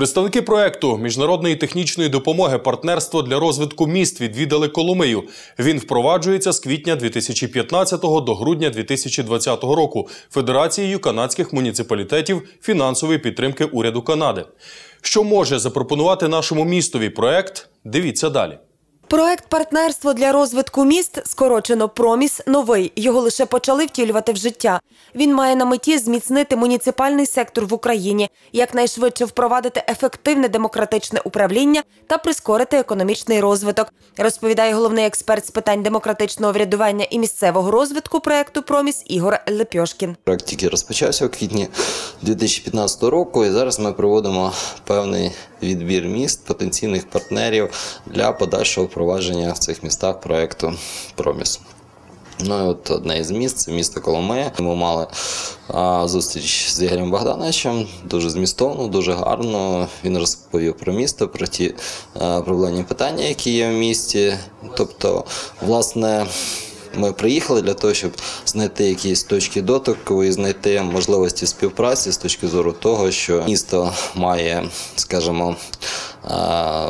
Представники проекту міжнародної технічної допомоги партнерство для розвитку міст відвідали Коломию. Він впроваджується з квітня 2015 до грудня 2020 року Федерацією канадських муніципалітетів фінансової підтримки уряду Канади. Що може запропонувати нашому містові проект? Дивіться далі. Проект партнерство для розвитку міст, скорочено Проміс, новий. Його лише почали втілювати в життя. Він має на меті зміцнити муніципальний сектор в Україні, якнайшвидше впровадити ефективне демократичне управління та прискорити економічний розвиток. Розповідає головний експерт з питань демократичного врядування і місцевого розвитку проекту Проміс Ігор Лепьошкін. Проект тільки розпочався у квітні 2015 року, і зараз ми проводимо певний відбір міст, потенційних партнерів для подальшого впровадження в цих містах проекту Проміс. Ну і от одне із міст це місто Коломия. Ми мали а, зустріч з Ігорем Богдановичем, дуже змістовно, дуже гарно. Він розповів про місто, про ті а, проблемні питання, які є в місті. Тобто, власне. Ми приїхали для того, щоб знайти якісь точки дотику і знайти можливості співпраці з точки зору того, що місто має, скажімо,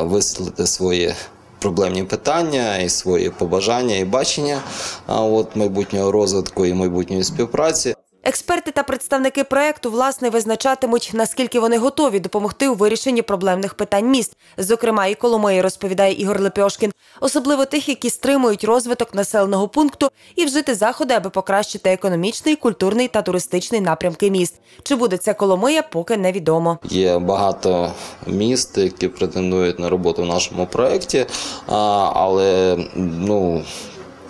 висвітлити свої проблемні питання і свої побажання і бачення от майбутнього розвитку і майбутньої співпраці. Експерти та представники проекту власне визначатимуть, наскільки вони готові допомогти у вирішенні проблемних питань міст, зокрема і Коломиї, розповідає Ігор Лепьошкін, особливо тих, які стримують розвиток населеного пункту і вжити заходи, аби покращити економічний, культурний та туристичний напрямки міст. Чи буде ця Коломия, поки невідомо. Є багато міст, які претендують на роботу в нашому проєкті, але ну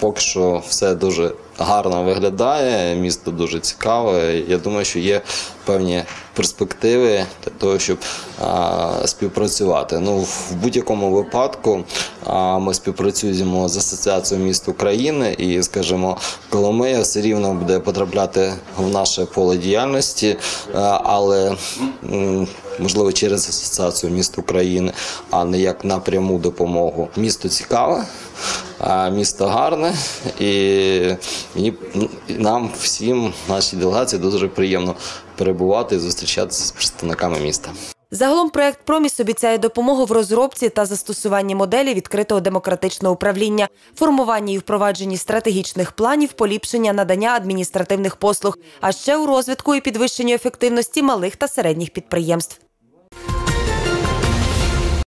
поки що все дуже гарно виглядає. Місто дуже цікаве. Я думаю, що є певні перспективи для того, щоб співпрацювати. Ну в будь-якому випадку ми співпрацюємо з асоціацією міст України і, скажімо, Коломия все рівно буде потрапляти в наше поле діяльності, але можливо через асоціацію міст України, а не як напряму допомогу. Місто цікаве, місто гарне і мені нам всім нашій делегації дуже приємно перебувати і зустрічатися з представниками міста. Загалом проект Проміс обіцяє допомогу в розробці та застосуванні моделі відкритого демократичного управління, формуванні і впровадженні стратегічних планів, поліпшення надання адміністративних послуг, а ще у розвитку і підвищенні ефективності малих та середніх підприємств.